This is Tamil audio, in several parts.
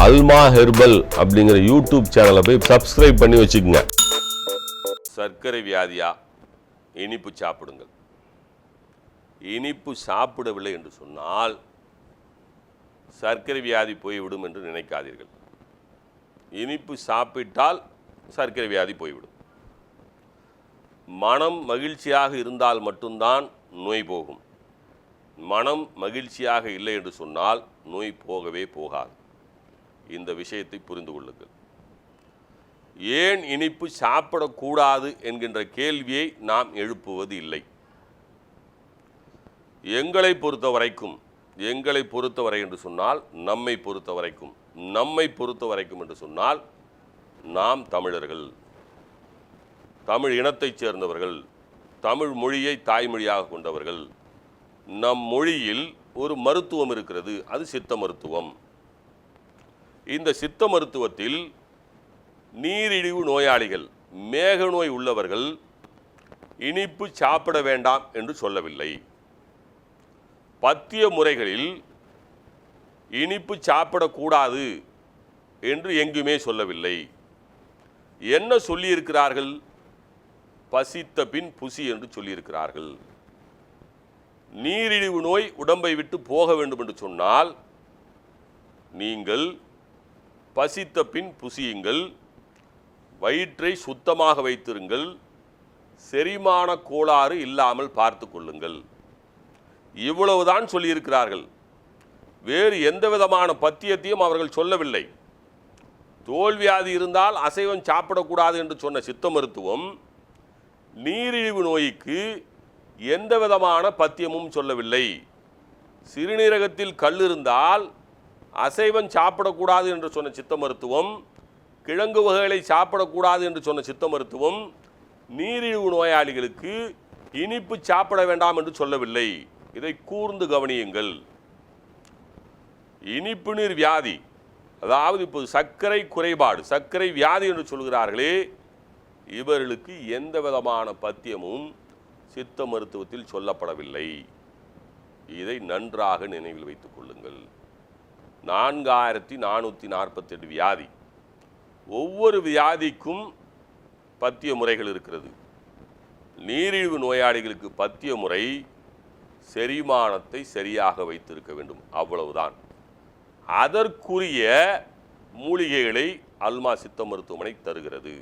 அல்மா ஹெர்பல் அப்படிங்கிற யூடியூப் சேனலை போய் சப்ஸ்கிரைப் பண்ணி வச்சுக்கோங்க. சர்க்கரை வியாதியா? இனிப்பு சாப்பிடுங்கள். இனிப்பு சாப்பிடவில்லை என்று சொன்னால் சர்க்கரை வியாதி போய்விடும் என்று நினைக்காதீர்கள். இனிப்பு சாப்பிட்டால் சர்க்கரை வியாதி போய்விடும். மனம் மகிழ்ச்சியாக இருந்தால் மட்டும்தான் நோய் போகும். மனம் மகிழ்ச்சியாக இல்லை என்று சொன்னால் நோய் போகவே போகாது. இந்த விஷயத்தை புரிந்து கொள்ளுங்கள். ஏன் இனிப்பு சாப்பிடக்கூடாது என்கின்ற கேள்வியை நாம் எழுப்புவது இல்லை. எங்களை பொறுத்த வரைக்கும் எங்களை பொறுத்தவரை என்று சொன்னால் நம்மை பொறுத்த வரைக்கும் நம்மை பொறுத்த வரைக்கும் என்று சொன்னால் நாம் தமிழர்கள். தமிழ் இனத்தைச் சேர்ந்தவர்கள் தமிழ் மொழியை தாய்மொழியாக கொண்டவர்கள். நம் மொழியில் ஒரு மருத்துவம் இருக்கிறது அது சித்த மருத்துவம். இந்த சித்த மருத்துவத்தில் நீரிழிவு நோயாளிகள் மேக நோய் உள்ளவர்கள் இனிப்பு சாப்பிட வேண்டாம் என்று சொல்லவில்லை. பத்திய முறைகளில் இனிப்பு சாப்பிடக்கூடாது என்று எங்குமே சொல்லவில்லை. என்ன சொல்லியிருக்கிறார்கள்? பசித்த பின் புசி என்று சொல்லியிருக்கிறார்கள். நீரிழிவு நோய் உடம்பை விட்டு போக வேண்டும் என்று சொன்னால் நீங்கள் பசித்த பின் புசியுங்கள். வயிற்றை சுத்தமாக வைத்திருங்கள். செரிமான கோளாறு இல்லாமல் பார்த்து கொள்ளுங்கள். இவ்வளவுதான் சொல்லியிருக்கிறார்கள். வேறு எந்த விதமான பத்தியத்தையும் அவர்கள் சொல்லவில்லை. தோல்வியாதி இருந்தால் அசைவம் சாப்பிடக்கூடாது என்று சொன்ன சித்த மருத்துவம் நீரிழிவு நோய்க்கு எந்த விதமான பத்தியமும் சொல்லவில்லை. சிறுநீரகத்தில் கல் இருந்தால் அசைவம் சாப்பிடக்கூடாது என்று சொன்ன சித்த மருத்துவம் கிழங்கு வகைகளை சாப்பிடக்கூடாது என்று சொன்ன சித்த மருத்துவம் நீரிழிவு நோயாளிகளுக்கு இனிப்பு சாப்பிட வேண்டாம் என்று சொல்லவில்லை. இதை கூர்ந்து கவனியுங்கள். இனிப்பு நீர் வியாதி அதாவது இப்போது சர்க்கரை குறைபாடு சர்க்கரை வியாதி என்று சொல்கிறார்களே இவர்களுக்கு எந்த விதமான பத்தியமும் சித்த மருத்துவத்தில் சொல்லப்படவில்லை. இதை நன்றாக நினைவில் வைத்துக் கொள்ளுங்கள். நான்காயிரத்தி நானூற்றி நாற்பத்தெட்டு வியாதி. ஒவ்வொரு வியாதிக்கும் பத்திய முறைகள் இருக்கிறது. நீரிழிவு நோயாளிகளுக்கு பத்திய முறை செரிமானத்தை சரியாக வைத்திருக்க வேண்டும். அவ்வளவுதான். அதற்குரிய மூலிகைகளை அல்மா சித்த மருத்துவமனை தருகிறது.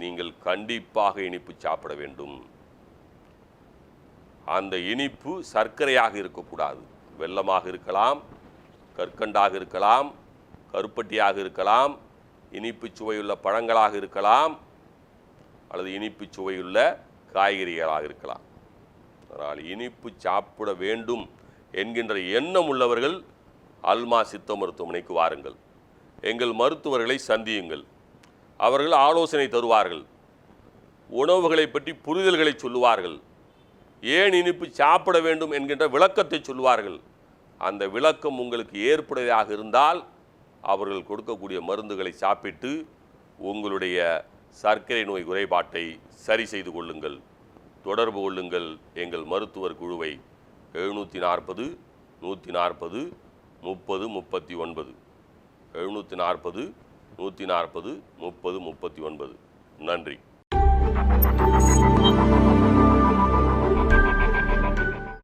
நீங்கள் கண்டிப்பாக இனிப்பு சாப்பிட வேண்டும். அந்த இனிப்பு சர்க்கரையாக இருக்கக்கூடாது. வெள்ளமாக இருக்கலாம் கற்கண்டாக இருக்கலாம் கருப்பட்டியாக இருக்கலாம் இனிப்பு சுவையுள்ள பழங்களாக இருக்கலாம் அல்லது இனிப்பு சுவையுள்ள காய்கறிகளாக இருக்கலாம். அதனால் இனிப்பு சாப்பிட வேண்டும் என்கின்ற எண்ணம் உள்ளவர்கள் அல்மா சித்த மருத்துவமனைக்கு வாருங்கள். எங்கள் மருத்துவர்களை சந்தியுங்கள். அவர்கள் ஆலோசனை தருவார்கள். உணவுகளை பற்றி புரிதல்களை சொல்லுவார்கள். ஏன் இனிப்பு சாப்பிட வேண்டும் என்கின்ற விளக்கத்தை சொல்லுவார்கள். அந்த விளக்கம் உங்களுக்கு ஏற்புடையதாக இருந்தால் அவர்கள் கொடுக்கக்கூடிய மருந்துகளை சாப்பிட்டு உங்களுடைய சர்க்கரை நோய் குறைபாட்டை சரி செய்து கொள்ளுங்கள். தொடர்பு கொள்ளுங்கள். எங்கள் மருத்துவர் குழுவை எழுநூற்றி நாற்பது நூற்றி நாற்பது முப்பது முப்பத்தி ஒன்பது. எழுநூற்றி நாற்பது நூற்றி நாற்பது முப்பது முப்பத்தி ஒன்பது. நன்றி.